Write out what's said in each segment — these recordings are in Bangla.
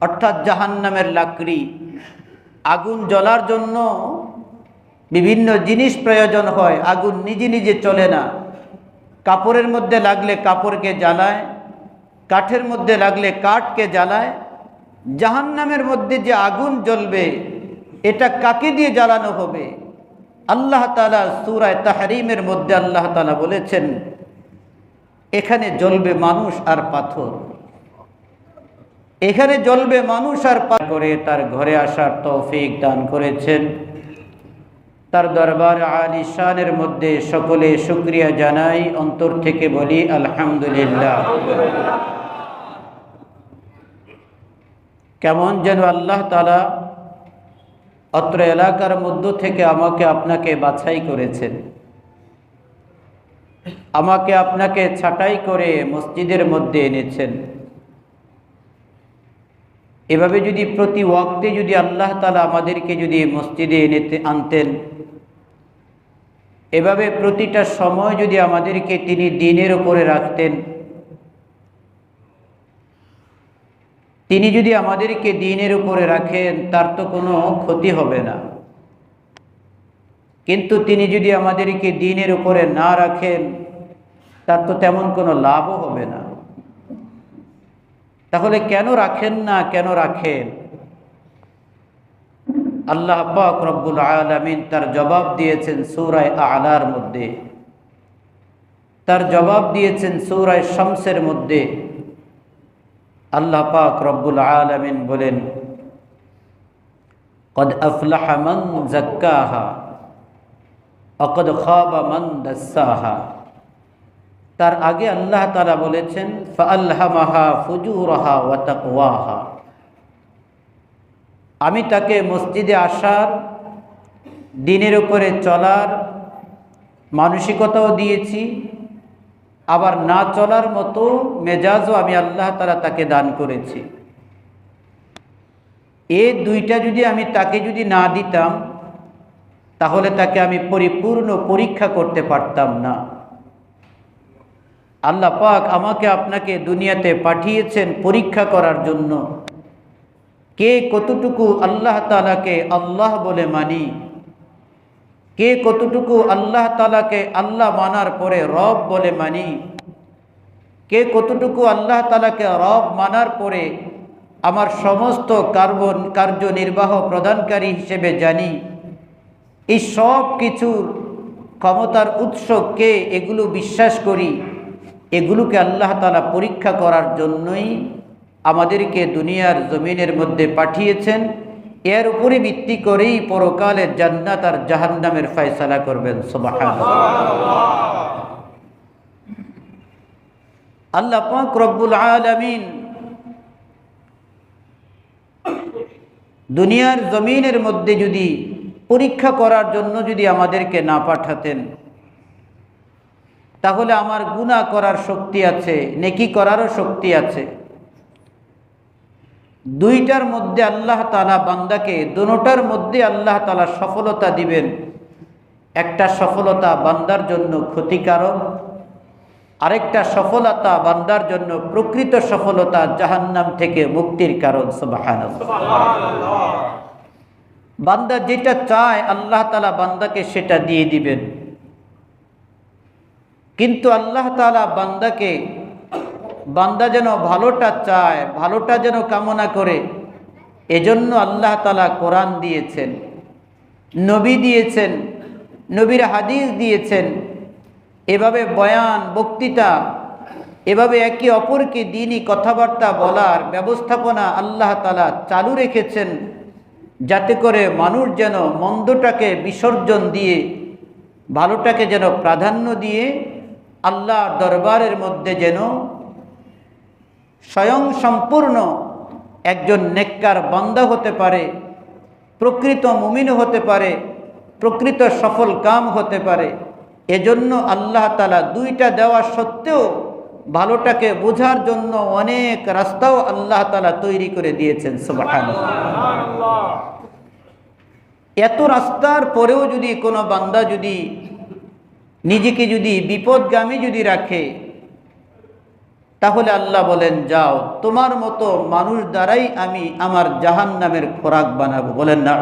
অর্থাৎ জাহান্নামের লাকড়ি। আগুন জ্বলার জন্য বিভিন্ন জিনিস প্রয়োজন হয়, আগুন নিজে নিজে চলে না। কাপড়ের মধ্যে লাগলে কাপড়কে জ্বালায়, কাঠের মধ্যে লাগলে কাঠকে জ্বালায়। জাহান্নামের মধ্যে যে আগুন জ্বলবে, এটা কাকে দিয়ে জ্বালানো হবে? আল্লাহ তালা সুরায় তাহারিমের মধ্যে আল্লাহ তালা বলেছেন, এখানে জ্বলবে মানুষ আর পাথর। এখানে জ্বলবে মানুষ আর পা করে তার ঘরে আসার তৌফিক দান করেছেন। তার দরবার আলী শানের মধ্যে সকলে শুক্রিয়া জানাই, অন্তর থেকে বলি আলহামদুলিল্লাহ। কেমন যেন আল্লাহ তালা অত্র এলাকার মধ্য থেকে আমাকে আপনাকে বাছাই করেছেন। আমাকে আপনাকে ছাঁটাই করে মসজিদের মধ্যে এনেছেন। এভাবে যদি প্রতি ওয়াক্তে যদি আল্লাহ তালা আমাদেরকে যদি মসজিদে এনেতে আনতেন, এভাবে প্রতিটা সময় যদি আমাদেরকে তিনি দিনের উপরে রাখতেন, তিনি যদি আমাদেরকে দিনের উপরে রাখেন, তার তো কোনো ক্ষতি হবে না। কিন্তু তিনি যদি আমাদেরকে দিনের উপরে না রাখেন, তার তো তেমন কোনো লাভও হবে না। তাহলে কেন রাখেন না, কেন রাখেন? আল্লাহ পাক রব্বুল আলমিন তার জবাব দিয়েছেন সৌরায় আলার মধ্যে। তার জবাব দিয়েছেন সৌরায় শামসের মধ্যে। আল্লাহ পাক রব্বুল আলমিন বলেন, কদ আফলাহা মন জাক্কাহা, অকদ খাবা মন দসাহা। তার আগে আল্লাহ তালা বলেছেন আমি তাকে মসজিদে আসার, দিনের উপরে চলার মানসিকতাও দিয়েছি, আবার না চলার মতো মেজাজও আমি আল্লাহ তালা তাকে দান করেছি। এ দুইটা যদি আমি তাকে যদি না দিতাম, তাহলে তাকে আমি পরিপূর্ণ পরীক্ষা করতে পারতাম না। আল্লাহ পাক আমাকে আপনাকে দুনিয়াতে পাঠিয়েছেন পরীক্ষা করার জন্য। কে কতটুকু আল্লাহ তালাকে আল্লাহ বলে মানি? কে কতটুকু আল্লাহ তালাকে আল্লাহ মানার পরে রব বলে মানি? কে কতটুকু আল্লাহ তালাকে রব মানার পরে আমার সমস্ত কার্বন, কার্যনির্বাহ প্রদানকারী হিসেবে জানি? এই সব কিছুর ক্ষমতার উৎস কে? এগুলো বিশ্বাস করি। এগুলোকে আল্লাহ তালা পরীক্ষা করার জন্যই আমাদেরকে দুনিয়ার জমিনের মধ্যে পাঠিয়েছেন। এর উপরে ভিত্তি করেই পরকালে জান্নাত আর জাহান্নামের ফয়সালা করবেন। আল্লাহ পাক রব্বুল আলামিন দুনিয়ার জমিনের মধ্যে যদি পরীক্ষা করার জন্য যদি আমাদেরকে না পাঠাতেন তাহলে আমার গুণা করার শক্তি আছে, নেকি করারও শক্তি আছে। দুইটার মধ্যে আল্লাহ তালা বান্দাকে, দুটার মধ্যে আল্লাহ তালা সফলতা দিবেন। একটা সফলতা বান্দার জন্য ক্ষতিকারক, আরেকটা সফলতা বান্দার জন্য প্রকৃত সফলতা জাহান্নাম থেকে মুক্তির কারণ সুবাহান বান্দা যেটা চায়, আল্লাহ তালা বান্দাকে সেটা দিয়ে দিবেন। কিন্তু আল্লাহ তালা বান্দাকে, বান্দা যেন ভালোটা চায়, ভালোটা যেন কামনা করে, এজন্য আল্লাহ তালা কোরআন দিয়েছেন, নবী দিয়েছেন, নবীর হাদিস দিয়েছেন, এভাবে বয়ান, বক্তৃতা, এভাবে একে অপরকে দিনই কথাবার্তা বলার ব্যবস্থাপনা আল্লাহ তালা চালু রেখেছেন, যাতে করে মানুষ যেন মন্দটাকে বিসর্জন দিয়ে, ভালোটাকে যেন প্রাধান্য দিয়ে আল্লাহ দরবারের মধ্যে যেন স্বয়ং সম্পূর্ণ একজন নেককার বান্দা হতে পারে প্রকৃত মুমিন হতে পারে প্রকৃত সফল কাম হতে পারে। এজন্য আল্লাহ তালা দুইটা দেওয়া সত্ত্বেও ভালোটাকে বোঝার জন্য অনেক রাস্তাও আল্লাহ তালা তৈরি করে দিয়েছেন সুবাহান এত রাস্তার পরেও যদি কোনো বান্দা যদি নিজেকে যদি বিপদগামী যদি রাখে, তাহলে আল্লাহ বলেন, যাও, তোমার মতো মানুষ দ্বারাই আমি আমার জাহান নামের খোরাক বানাবো। বলেন না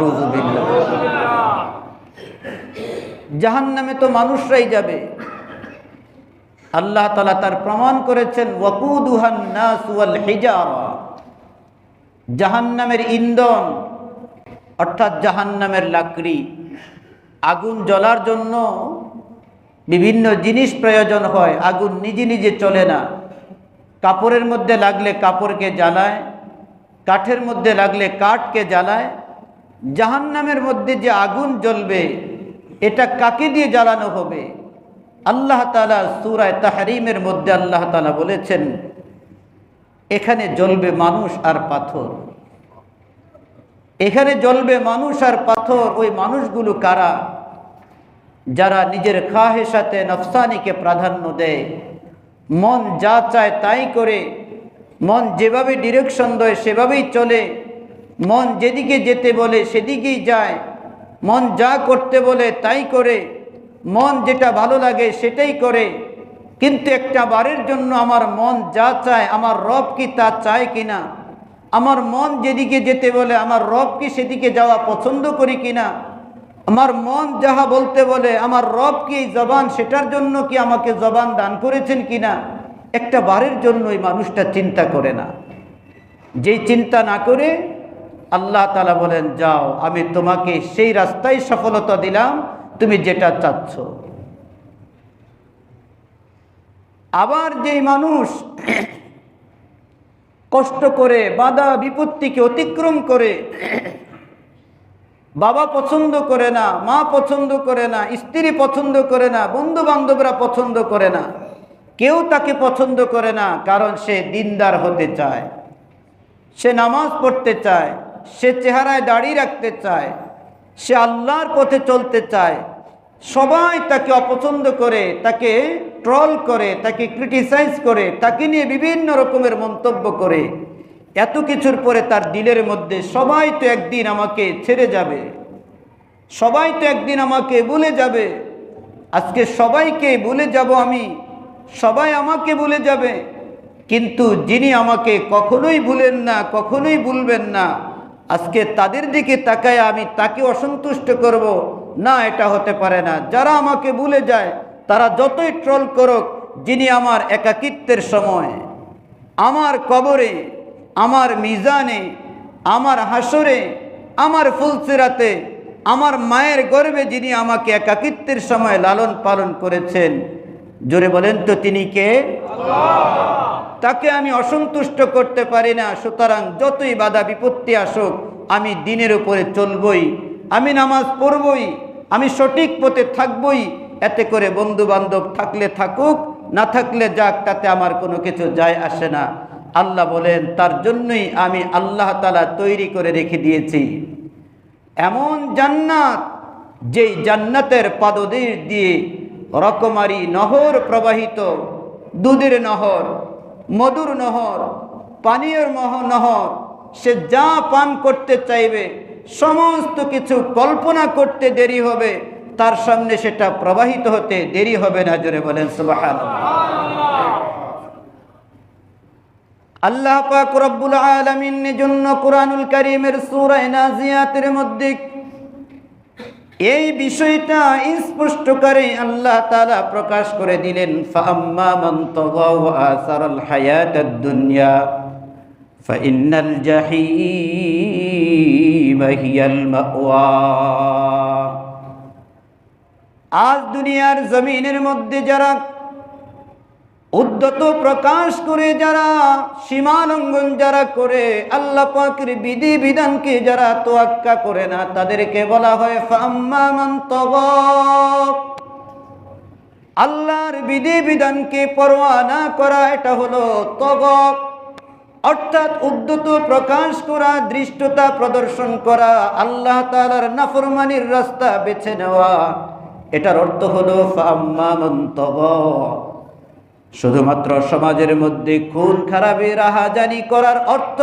জাহান নামে তো মানুষরাই যাবে। আল্লাহ তালা তার প্রমাণ করেছেন হিজারা। জাহান্নামের ইন্ধন, অর্থাৎ জাহান্নামের লাকড়ি, আগুন জ্বলার জন্য বিভিন্ন জিনিস প্রয়োজন হয়, আগুন নিজে নিজে চলে না। কাপড়ের মধ্যে লাগলে কাপড়কে জ্বালায়, কাঠের মধ্যে লাগলে কাঠকে জ্বালায়। জাহান্নামের মধ্যে যে আগুন জ্বলবে, এটা কাকে দিয়ে জ্বালানো হবে? আল্লাহ তালা সুরায় তাহারিমের মধ্যে আল্লাহ তালা বলেছেন, এখানে জ্বলবে মানুষ আর পাথর। এখানে জ্বলবে মানুষ আর পাথর, ওই মানুষগুলো কারা? যারা নিজের খাহের সাথে নফসানিকে প্রাধান্য দেয়, মন যা চায় তাই করে, মন যেভাবে ডিরেকশন দেয় সেভাবেই চলে, মন যেদিকে যেতে বলে সেদিকেই যায়, মন যা করতে বলে তাই করে, মন যেটা ভালো লাগে সেটাই করে। কিন্তু একটা বারের জন্য আমার মন যা চায়, আমার রব কি তা চায় কিনা? আমার মন যেদিকে যেতে বলে, আমার রব কি সেদিকে যাওয়া পছন্দ করি কিনা? আমার মন যাহা বলতে বলে, আমার রব কি জবান, সেটার জন্য কি আমাকে জবান দান করেছেন কিনা একটা বারের জন্য ওই মানুষটা চিন্তা করে না। যেই চিন্তা না করে আল্লাহ তালা বলেন, যাও, আমি তোমাকে সেই রাস্তায় সফলতা দিলাম, তুমি যেটা চাচ্ছ। আবার যেই মানুষ কষ্ট করে, বাধা বিপত্তিকে অতিক্রম করে বাবা পছন্দ করে না, মা পছন্দ করে না, স্ত্রী পছন্দ করে না বন্ধু বান্ধবরা পছন্দ করে না, কেউ তাকে পছন্দ করে না কারণ সে দিনদার হতে চায়, সে নামাজ পড়তে চায়, সে চেহারায় দাঁড়িয়ে রাখতে চায়, সে আল্লাহর পথে চলতে চায়, সবাই তাকে অপছন্দ করে, তাকে ট্রল করে, তাকে ক্রিটিসাইজ করে, তাকে নিয়ে বিভিন্ন রকমের মন্তব্য করে। এত কিছুর পরে তার দিলের মধ্যে, সবাই তো একদিন আমাকে ছেড়ে যাবে। সবাই তো একদিন আমাকে ভুলে যাবে, আজকে সবাইকে ভুলে যাব আমি, সবাই আমাকে ভুলে যাবে। কিন্তু যিনি আমাকে কখনোই ভুলেন না, কখনোই ভুলবেন না, আজকে তাদের দিকে তাকায় আমি তাকে অসন্তুষ্ট করব। না, এটা হতে পারে না। যারা আমাকে ভুলে যায়, তারা যতই ট্রল করুক, যিনি আমার একাকিত্বের সময়, আমার কবরে আমার মিজানে আমার হাসরে আমার ফুলসিরাতে আমার মায়ের গর্বে যিনি আমাকে একাকিত্বের সময় লালন পালন করেছেন। জোরে বলেন তো তিনি কে? তাকে আমি অসন্তুষ্ট করতে পারি না সুতরাং যতই বাধা বিপত্তি আসুক আমি দিনের উপরে চলবই আমি নামাজ পড়বই আমি সঠিক পথে থাকবই এতে করে বন্ধু বান্ধব থাকলে থাকুক না থাকলে যাক তাতে আমার কোনো কিছু যায় আসে না। আল্লাহ বলেন, তার জন্যই আমি আল্লাহ তালা তৈরি করে রেখে দিয়েছি। এমন জান্নাত যেই জান্নাতের পাদদের দিয়ে রকমারি নহর প্রবাহিত, দুধের নহর, মধুর নহর, পানীয়র মহ, নহর, সে যা পান করতে চাইবে, সমস্ত কিছু কল্পনা করতে দেরি হবে, তার সামনে সেটা প্রবাহিত হতে দেরি হবে না। জোরে বলেন সুবাহান আল্লাহ পাক রব্বুল আলামিনের জন্য কোরআনুল কারীমের সূরা নাজিয়াতের মধ্যে এই বিষয়টা স্পষ্ট করে আল্লাহ তাআলা প্রকাশ করে দিলেন দুনিয়া ফাইন্নাল জাহিম হিয়াল মাওয়া। আজ দুনিয়ার জমিনের মধ্যে যারা উদ্যত প্রকাশ করে যারা, সীমালঙ্ঘন যারা করে, আল্লাহ পাকের বিধি বিধানকে যারা তোয়াক্কা করে না, তাদেরকে বলা হয় আল্লাহর বিধি বিধানকে পরোয়া না করা, এটা হলো তব অর্থাৎ উদ্যত প্রকাশ করা, দৃষ্টতা প্রদর্শন করা, আল্লাহ তালার নাফরমানির রাস্তা বেছে নেওয়া, এটার অর্থ হলো ফাম্মা মন্তব শুধুমাত্র সমাজের মধ্যে খুন খারাপে রাহাজানি করার অর্থ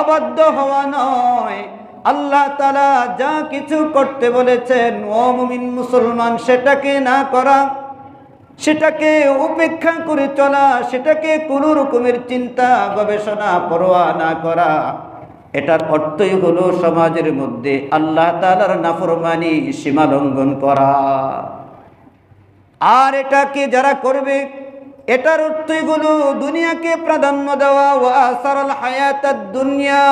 অবাধ্য হওয়া নয়। আল্লাহ তালা যা কিছু করতে বলেছেন, ও মুমিন মুসলমান, সেটাকে না করা, সেটাকে উপেক্ষা করে চলা, সেটাকে কোনো রকমের চিন্তা, গবেষণা, পরোয়া না করা, এটার অর্থই হলো সমাজের মধ্যে আল্লাহ তালার নাফরমানি সীমা লঙ্ঘন করা। আর এটাকে যারা করবে এটার অর্থই হলো দুনিয়াকে প্রাধান্য দেওয়া ওয়া সারাল হায়াতাদ দুনিয়া।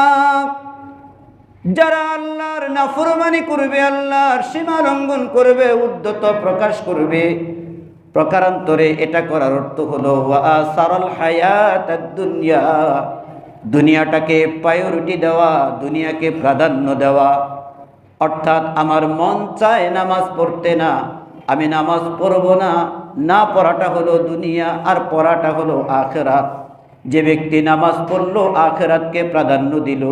যারা আল্লাহর নাফরমানি করবে, আল্লাহর সীমা লঙ্ঘন করবে উদ্যত প্রকাশ করবে, প্রকারান্তরে এটা করার অর্থ হলো ওয়া সারাল হায়াত দুনিয়া। দুনিয়াটাকে প্রায়োরিটি দেওয়া, দুনিয়াকে প্রাধান্য দেওয়া। অর্থাৎ আমার মন চায় নামাজ পড়তে না, আমি নামাজ পড়ব না না পড়াটা হলো দুনিয়া আর পড়াটা হলো আখেরাত। যে ব্যক্তি নামাজ পড়ল, আখেরাতকে প্রাধান্য দিল।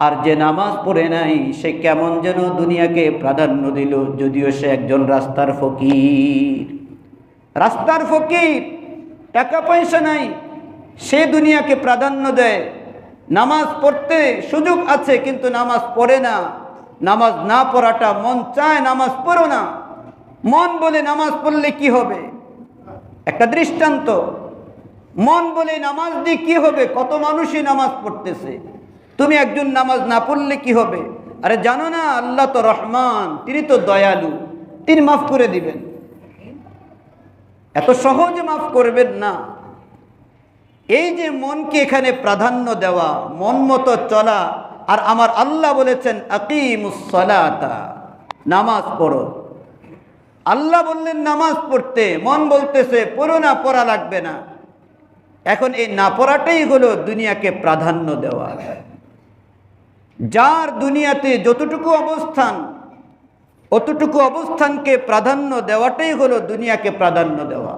আর যে নামাজ পড়ে নাই, সে কেমন যেন দুনিয়াকে প্রাধান্য দিল, যদিও সে একজন রাস্তার ফকির। রাস্তার ফকির, টাকা পয়সা নাই, সে দুনিয়াকে প্রাধান্য দেয়। নামাজ পড়তে সুযোগ আছে, কিন্তু নামাজ পড়ে না। নামাজ না পড়াটা মন চায় নামাজ পড়ো না। মন বলে নামাজ পড়লে কি হবে? একটা দৃষ্টান্ত। মন বলে নামাজ দিয়ে কি হবে? কত মানুষই নামাজ পড়তেছে। তুমি একজন নামাজ না পড়লে কি হবে? আরে জানো না, আল্লাহ তো রহমান, তিনি তো দয়ালু। তিনি মাফ করে দিবেন। এত সহজে মাফ করবেন না। এই যে মনকে এখানে প্রাধান্য দেওয়া, মন মতো চলা, আর আমার আল্লাহ বলেছেন আকিমুসলাতা নামাজ পড়ো। আল্লাহ বললেন, নামাজ পড়তে, মন বলতেছে, পড়ো না, পড়া লাগবে না। এখন এই না পড়াটাই হলো দুনিয়াকে প্রাধান্য দেওয়া। যার দুনিয়াতে যতটুকু অবস্থান, অতটুকু অবস্থানকে প্রাধান্য দেওয়াটাই হলো দুনিয়াকে প্রাধান্য দেওয়া।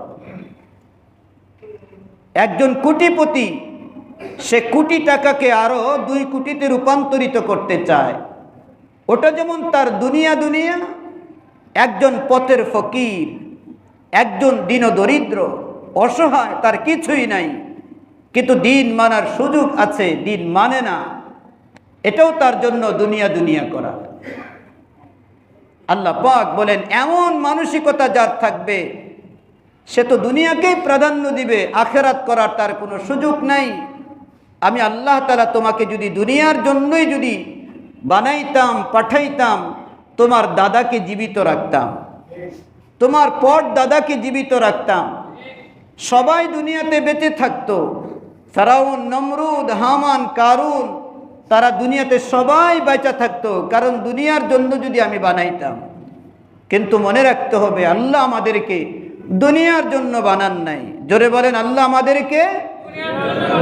একজন কোটিপতি, সে কোটি টাকাকে আরও দুই কোটিতে রূপান্তরিত করতে চায়। ওটা যেমন তার দুনিয়া দুনিয়া একজন পথের ফকির, একজন দিন দরিদ্র অসহায়, তার কিছুই নাই। কিন্তু দিন মানার সুযোগ আছে, দিন মানে না। এটাও তার জন্য দুনিয়া দুনিয়া করা। আল্লাহ পাক বলেন, এমন মানসিকতা যার থাকবে, সে তো দুনিয়াকেই প্রাধান্য দিবে, আখেরাত করার তার কোনো সুযোগ নাই। আমি আল্লাহ তালা তোমাকে যদি দুনিয়ার জন্যই যদি বানাইতাম, পাঠাইতাম তোমার দাদাকে জীবিত রাখতাম। তোমার পর দাদাকে জীবিত রাখতাম। সবাই দুনিয়াতে বেঁচে থাকতো। ফেরাউন, নমরুদ, হামান, কারুন, তারা দুনিয়াতে সবাই বেঁচে থাকতো, কারণ দুনিয়ার জন্য যদি আমি বানাইতাম। কিন্তু মনে রাখতে হবে, আল্লাহ আমাদেরকে দুনিয়ার জন্য বানান নাই। জোরে বলেন, আল্লাহ আমাদেরকে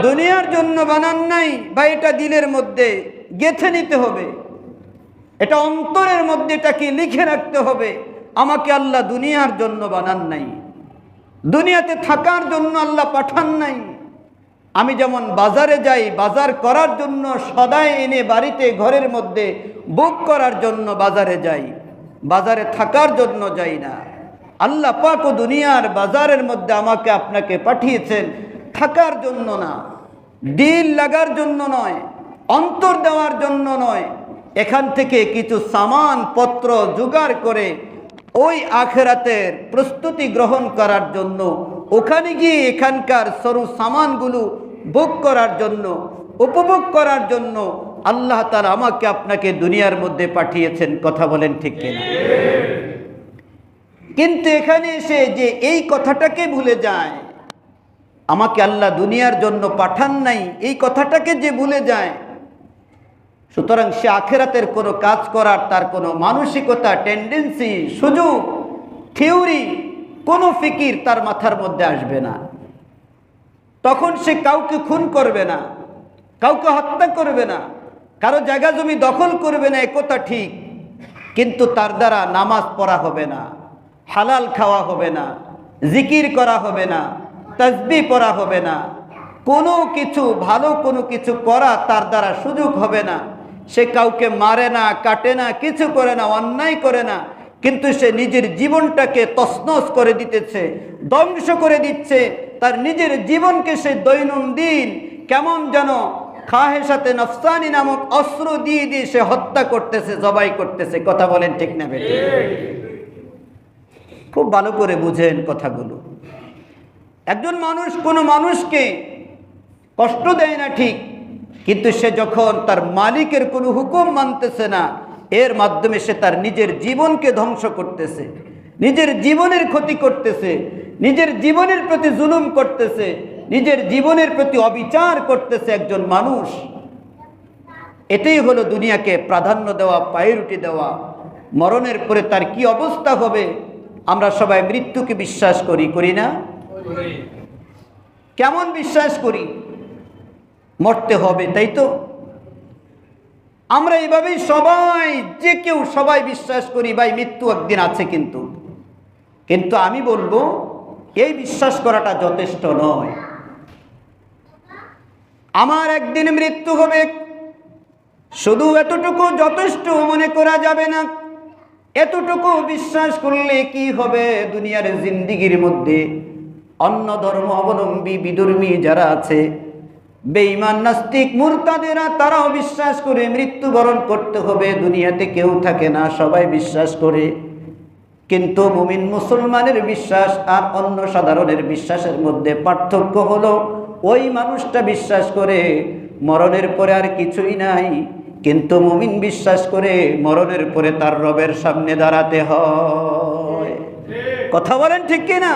দুনিয়ার জন্য বানান নাই। বা এটা দিলের মধ্যে গেথে নিতে হবে। এটা অন্তরের মধ্যে এটাকে লিখে রাখতে হবে। আমাকে আল্লাহ দুনিয়ার জন্য বানান নাই। দুনিয়াতে থাকার জন্য আল্লাহ পাঠান নাই। আমি যেমন বাজারে যাই, বাজার করার জন্য সদাই এনে বাড়িতে, ঘরের মধ্যে বুক করার জন্য বাজারে যাই। বাজারে থাকার জন্য যাই না। আল্লাহ পাক ও দুনিয়ার বাজারের মধ্যে আমাকে আপনাকে পাঠিয়েছেন থাকার জন্য না। দিল লাগার জন্য নয়, অন্তর দেওয়ার জন্য নয়। এখান থেকে কিছু সামান পত্র জোগাড় করে ওই আখেরাতের প্রস্তুতি গ্রহণ করার জন্য, ওখানে গিয়ে এখানকার সরু সামানগুলো ভোগ করার জন্য, উপভোগ করার জন্য আল্লাহ তালা আমাকে আপনাকে দুনিয়ার মধ্যে পাঠিয়েছেন, কথা বলেন ঠিক কিনা? কিন্তু এখানে এসে যে এই কথাটাকে ভুলে যায়, আমাকে আল্লাহ দুনিয়ার জন্য পাঠান নাই, এই কথাটাকে যে ভুলে যায় সুতরাং সে আখেরাতের কোনো কাজ করার তার কোনো মানসিকতা টেন্ডেন্সি সুযোগ থিওরি কোনো ফিকির তার মাথার মধ্যে আসবে না। তখন সে কাউকে খুন করবে না, কাউকে হত্যা করবে না, কারও জায়গা জমি দখল করবে না একথা ঠিক। কিন্তু তার দ্বারা নামাজ পড়া হবে না, হালাল খাওয়া হবে না, জিকির করা হবে না, তসবি পড়া হবে না। কোনো কিছু ভালো, কোনো কিছু করা তার দ্বারা সুযোগ হবে না। সে কাউকে মারে না, কাটে না, কিছু করে না, অন্যায় করে না, কিন্তু সে নিজের জীবনটাকে তসনস করে দিতেছে, ধ্বংস করে দিচ্ছে। তার নিজের জীবনকে সে দৈনন্দিন কেমন যেন খাহের সাথে নফসানি নামক অস্ত্র দিয়ে দিয়ে সে হত্যা করতেছে, জবাই করতেছে। কথা বলেন ঠিক না বেটে খুব ভালো করে বুঝেন কথাগুলো। একজন মানুষ কোনো মানুষকে কষ্ট দেয় না ঠিক কিন্তু সে যখন তার মালিকের কোনো হুকুম মানতেছে না এর মাধ্যমে সে তার নিজের জীবনকে ধ্বংস করতেছে নিজের জীবনের ক্ষতি করতেছে নিজের জীবনের প্রতি জুলুম করতেছে নিজের জীবনের প্রতি অবিচার করতেছে একজন মানুষ। এটাই হলো দুনিয়াকে প্রাধান্য দেওয়া পায়রুটি দেওয়া। মরণের পরে তার কি অবস্থা হবে আমরা সবাই মৃত্যুকে বিশ্বাস করি করি না? কেমন বিশ্বাস করি? মরতে হবে, তাই তো? আমরা এইভাবেই সবাই, যে কেউ সবাই বিশ্বাস করি, ভাই, মৃত্যু একদিন আছে কিন্তু। কিন্তু আমি বলব, এই বিশ্বাস করাটা যথেষ্ট নয়। আমার একদিন মৃত্যু হবে, শুধু এতটুকু যথেষ্ট মনে করা যাবে না। এতটুকু বিশ্বাস করলে কি হবে দুনিয়ার জিন্দিগির মধ্যে? অন্য ধর্ম অবলম্বী, বিধর্মী যারা আছে বেঈমান নাস্তিক মুরতাদেরা তারাও বিশ্বাস করে মৃত্যুবরণ করতে হবে। দুনিয়াতে কেউ থাকে না সবাই বিশ্বাস করে। কিন্তু মুমিন মুসলমানের বিশ্বাস আর অন্য সাধারণের বিশ্বাসের মধ্যে পার্থক্য হলো ওই মানুষটা বিশ্বাস করে মরণের পরে আর কিছুই নাই কিন্তু মুমিন বিশ্বাস করে মরণের পরে তার রবের সামনে দাঁড়াতে হয়। কথা বলেন ঠিক কিনা?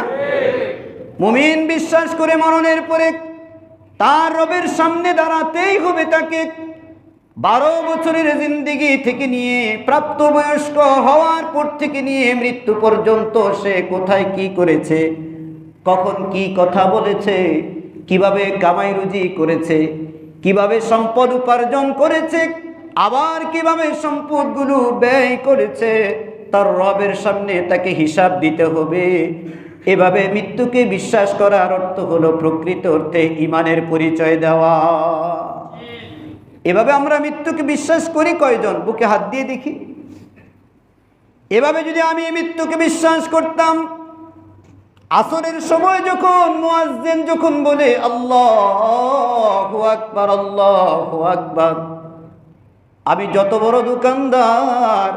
মুমিন বিশ্বাস করে মরণের পরে তার রবের সামনে দাঁড়াতেই হবে তাকে। বারো বছরের জিন্দিগি থেকে নিয়ে প্রাপ্তবয়স্ক হওয়ার পর থেকে নিয়ে মৃত্যু পর্যন্ত সে কোথায় কি করেছে? কখন কি কথা বলেছে? কীভাবে কামাই রুজি করেছে? কীভাবে সম্পদ উপার্জন করেছে? আবার কীভাবে সম্পদগুলো ব্যয় করেছে? তার রবের সামনে তাকে হিসাব দিতে হবে। এভাবে মৃত্যুকে বিশ্বাস করার অর্থ হলো প্রকৃত অর্থে ইমানের পরিচয় দেওয়া। এভাবে আমরা মৃত্যুকে বিশ্বাস করি কয়জন? বুকে হাত দিয়ে দেখি। এভাবে যদি আমি মৃত্যুকে বিশ্বাস করতাম, আসরের সময় যখন মুয়াজ্জিন যখন বলে, আল্লাহ আকবার আল্লাহ আকবার, আমি যত বড় দোকানদার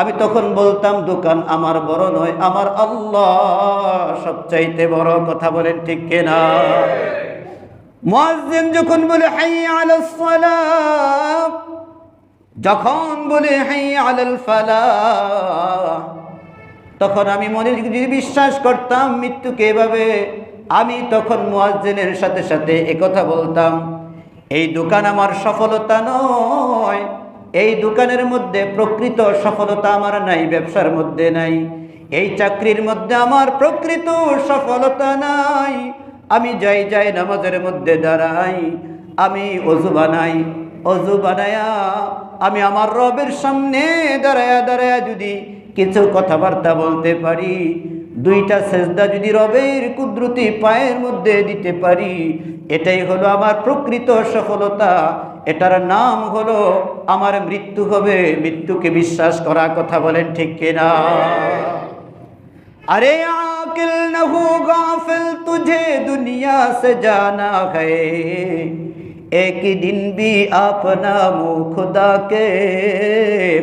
আমি তখন বলতাম, দোকান আমার বড় নয়, আমার আল্লাহ সবচাইতে বড়। কথা বলেন ঠিক কেনা? মুয়াজ্জিন যখন বলে, হাই সালাহ, যখন বলে, হাই আলাল ফালাহ, তখন আমি মনে বিশ্বাস করতাম, মৃত্যুকে এভাবে আমি তখন মুয়াজ্জিনের সাথে সাথে একথা বলতাম, এই দোকান আমার সফলতা নয় এই দোকানের মধ্যে প্রকৃত সফলতা আমার নাই, ব্যবসার মধ্যে নাই। এই চাকরির মধ্যে আমার প্রকৃত সফলতা নাই। আমি যাই যাই নামাজের মধ্যে দাঁড়াই, আমি অজু বানাই, অজু বানায়া আমি আমার রবের সামনে দাঁড়ায়া দাঁড়ায়া যদি কিছু কথাবার্তা বলতে পারি দুইটা সেজদা যদি রবের কুদরতি পায়ের মধ্যে দিতে পারি এটাই হলো আমার প্রকৃত সফলতা এটার নাম হলো আমার মৃত্যু হবে মৃত্যুকে বিশ্বাস করা কথা বলেন ঠিক কিনা अरे आकिल न हो गाफिल तुझे दुनिया से जाना है एक दिन भी अपना मुंह खुदा के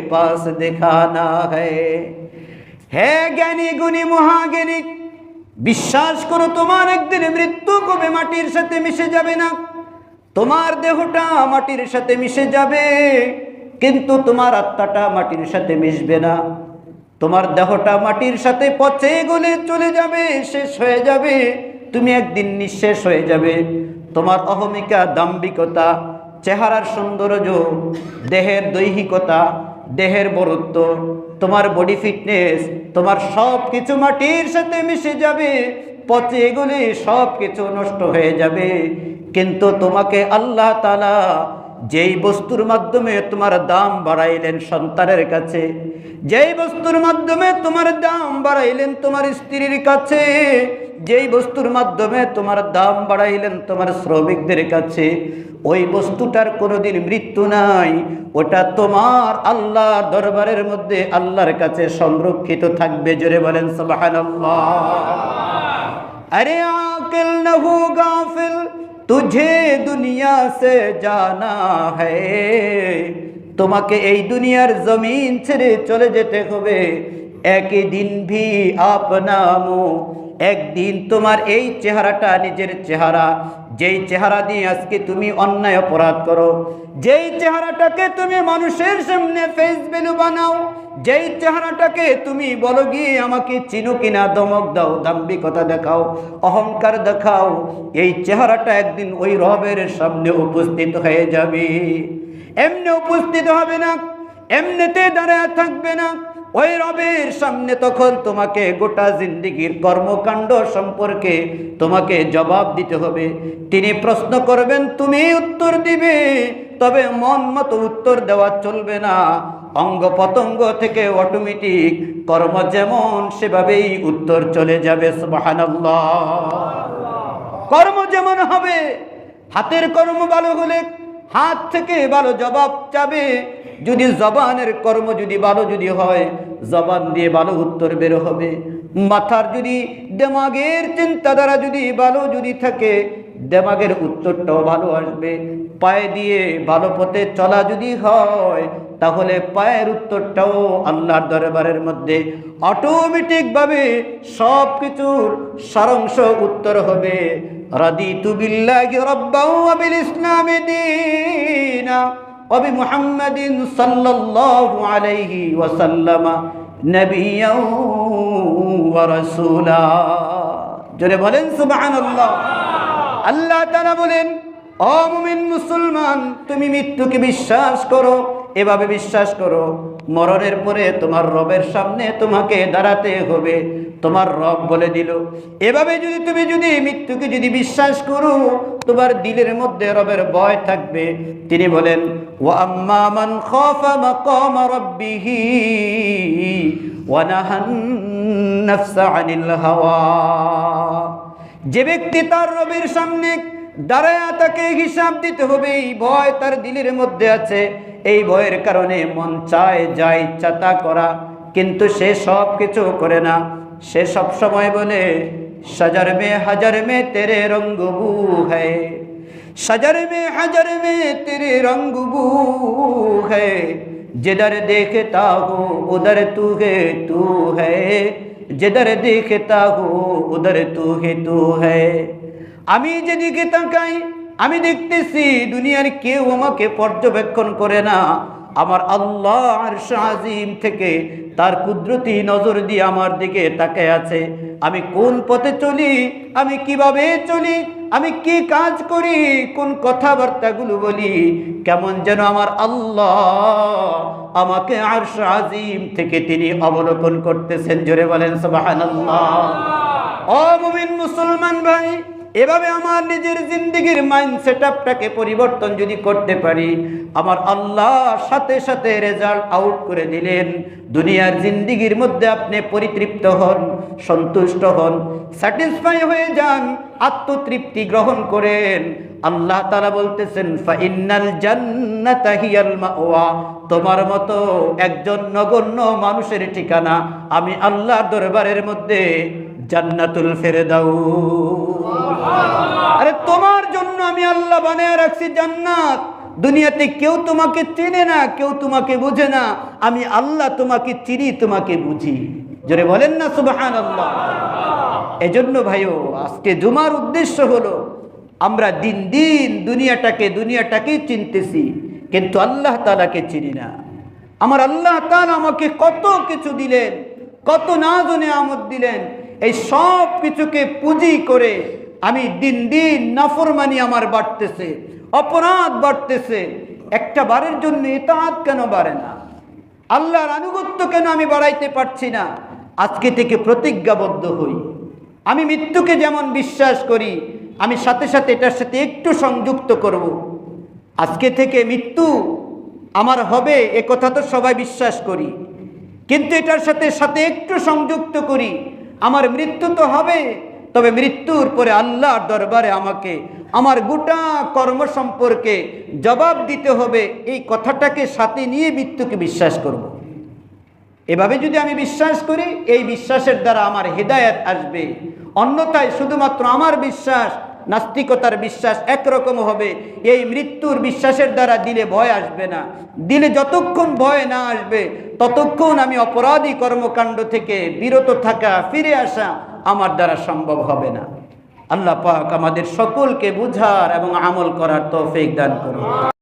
पास दिखाना है হে জ্ঞানী গুণী মহাজ্ঞানী, বিশ্বাস করো তোমার একদিন মৃত্যু কবে মাটির সাথে মিশে যাবে না? তোমার দেহটা মাটির সাথে মিশে যাবে, কিন্তু তোমার আত্মাটা মাটির সাথে মিশবে না। তোমার দেহটা মাটির সাথে পচে গলে চলে যাবে, শেষ হয়ে যাবে, তুমি একদিন নিঃশেষ হয়ে যাবে। তোমার অহমিকা দাম্ভিকতা, চেহারার সৌন্দর্য, দেহের দৈহিকতা, দেহের বরত্ব তোমার বডি ফিটনেস তোমার সব কিছু মাটির সাথে মিশে যাবে পচে গুলি সব কিছু নষ্ট হয়ে যাবে। কিন্তু তোমাকে আল্লাহ তালা যেই বস্তুর মাধ্যমে তোমার দাম বাড়াইলেন সন্তানের কাছে, যেই বস্তুর মাধ্যমে তোমার দাম বাড়াইলেন তোমার স্ত্রীর কাছে যেই বস্তুর মাধ্যমে তোমার দাম বাড়াইলেন তোমার শ্রমিকদের কাছে, ওই বস্তুটার কোনোদিন মৃত্যু নাই। ওটা তোমার আল্লাহর দরবারের মধ্যে আল্লাহর কাছে সংরক্ষিত থাকবে, জোরে বলেন সুবহানাল্লাহ। আরে আকেল না গাফিল, তুঝে দুনিয়া সে জানা হে। তোমাকে এই দুনিয়ার জমিন ছেড়ে চলে যেতে হবে। একই দিন ভি আপনামো একদিন তোমার এই চেহারাটা নিজের চেহারা, যেই চেহারা দিয়ে আজকে তুমি অন্যায় অপরাধ করো, যেই চেহারাটাকে তুমি মানুষের সামনে ফেস ভ্যালু বানাও, যেই চেহারাটাকে তুমি বলো গিয়ে আমাকে চিনো কিনা, দমক দাও, দাম্ভিকতা দেখাও, অহংকার দেখাও, এই চেহারাটা একদিন ওই রবের সামনে উপস্থিত হয়ে যাবে। এমনি উপস্থিত হবে না, এমনিতে দাঁড়ায় থাকবে না ওই রবের সামনে তখন তোমাকে গোটা জিন্দিগির কর্মকাণ্ড সম্পর্কে তোমাকে জবাব দিতে হবে। তিনি প্রশ্ন করবেন, তুমি উত্তর দিবে, তবে মন মতো উত্তর দেওয়া চলবে না। অঙ্গ পতঙ্গ থেকে অটোমেটিক কর্ম যেমন সেভাবেই উত্তর চলে যাবে কর্ম যেমন হবে, হাতের কর্ম ভালো হলে হাত থেকে ভালো জবাব যাবে যদি জবানের কর্ম যদি ভালো যদি হয়, জবান দিয়ে ভালো উত্তর বের হবে। মাথার যদি দেমাগের চিন্তাধারা যদি ভালো যদি থাকে, দেমাগের উত্তরটাও ভালো আসবে। পায়ে দিয়ে ভালো পথে চলা যদি হয়, তাহলে পায়ের উত্তরটাও আল্লাহর দরবারের মধ্যে অটোমেটিকভাবে সব কিছুর সারাংশ উত্তর হবে। রাদিতু বিল্লাহি রাব্বাও ওয়া বিল ইসলামি দীনা। বিমুহাম্মাদিন সাল্লাল্লাহু আলাইহি ওয়াসাল্লাম নবিয়্যাও ওয়া রাসূলা। জোরে বলেন, সুবহানাল্লাহ। আল্লাহ তাআলা বলেন, ও মুমিন মুসলমান, তুমি মৃত্যুকে বিশ্বাস করো, এভাবে বিশ্বাস করো, মরণের পরে তোমার রবের সামনে তোমাকে দাঁড়াতে হবে। তোমার রব বলে দিল। এভাবে যদি তুমি যদি মৃত্যুকে যদি বিশ্বাস করো, তোমার দিলের মধ্যে রবের ভয় থাকবে। তিনি বলেন ও হাওয়া। যে ব্যক্তি তার রবের সামনে দাঁড়ায়া তাকে হিসাব দিতে হবে, এই ভয় তার দিলের মধ্যে আছে। এই ভয়ের কারণে মন চায় যা ইচ্ছা তা করা, কিন্তু সে সব কিছু করে না। সে সব সময় বলে সজার মে হাজার মে তেরে রঙ্গ বু হ্যায় सजर में हजर में तेरे रंग बू है जिधर देखता हो उधर तू है तू है जिधर देखता हो उधर तू है तू है আমি যেদিকে তাকাই আমি দেখতেছি দুনিয়ার কেউ আমাকে পর্যবেক্ষণ করে না আমার আল্লাহ আর আজিম থেকে তার কুদরতি নজর দিয়ে আমার দিকে তাকে আছে। আমি কোন পথে চলি? আমি কীভাবে চলি? আমি কি কাজ করি? কোন কথাবার্তাগুলো বলি? কেমন যেন আমার আল্লাহ আমাকে আর আজিম থেকে তিনি অবলোকন করতেছেন। জোরে বলেন ও মুমিন মুসলমান ভাই এভাবে আমার নিজের জিন্দগির মাইন্ড সেট আপটাকে পরিবর্তন যদি করতে পারি, আমার আল্লাহ সাথে সাথে রেজাল্ট আউট করে দিলেন। দুনিয়ার জিন্দিগির মধ্যে আপনি পরিতৃপ্ত হন, সন্তুষ্ট হন স্যাটিসফাই হয়ে যান, আত্মতৃপ্তি গ্রহণ করেন। আল্লাহ তারা বলতেছেন ফাইনাল জান্নাতা হিয়াল মাওয়া। তোমার মতো একজন নগণ্য মানুষের ঠিকানা আমি আল্লাহর দরবারের মধ্যে জান্নাতুল ফেরদাউ আরে তোমার জন্য আমি আল্লাহ বানিয়ে রাখছি জান্নাত। দুনিয়াতে কেউ তোমাকে চেনে না, কেউ তোমাকে বুঝে না। আমি আল্লাহ তোমাকে চিনি, তোমাকে বুঝি। জোরে বলেন না সুবাহান আল্লাহ এজন্য ভাইও আজকে জুমার উদ্দেশ্য হলো, আমরা দিন দিন দুনিয়াটাকে, দুনিয়াটাকেই চিনতেছি, কিন্তু আল্লাহ তালাকে চিনি না। আমার আল্লাহ তালা আমাকে কত কিছু দিলেন, কত না জনে আমদ দিলেন এই সব কিছুকে পুঁজি করে আমি দিন দিন নাফরমানি আমার বাড়তেছে, অপরাধ বাড়তেছে। একটা বারের জন্য এতাহাত কেন বাড়ে না? আল্লাহর আনুগত্য কেন আমি বাড়াইতে পারছি না? আজকে থেকে প্রতিজ্ঞাবদ্ধ হই। আমি মৃত্যুকে যেমন বিশ্বাস করি, আমি সাথে সাথে এটার সাথে একটু সংযুক্ত করব। আজকে থেকে মৃত্যু আমার হবে, এ কথা তো সবাই বিশ্বাস করি। কিন্তু এটার সাথে সাথে একটু সংযুক্ত করি আমার মৃত্যু তো হবে, তবে মৃত্যুর পরে আল্লাহর দরবারে আমাকে, আমার গোটা কর্ম সম্পর্কে জবাব দিতে হবে এই কথাটাকে সাথে নিয়ে মৃত্যুকে বিশ্বাস করব। এভাবে যদি আমি বিশ্বাস করি, এই বিশ্বাসের দ্বারা আমার হেদায়াত আসবে অন্যথায় শুধুমাত্র আমার বিশ্বাস নাস্তিকতার বিশ্বাস একরকম হবে। এই মৃত্যুর বিশ্বাসের দ্বারা দিলে ভয় আসবে না। দিলে যতক্ষণ ভয় না আসবে, ততক্ষণ আমি অপরাধী কর্মকাণ্ড থেকে বিরত থাকা, ফিরে আসা আমার দ্বারা সম্ভব হবে না। আল্লাহ পাক আমাদের সকলকে বুঝার এবং আমল করার তৌফিক দান করুন।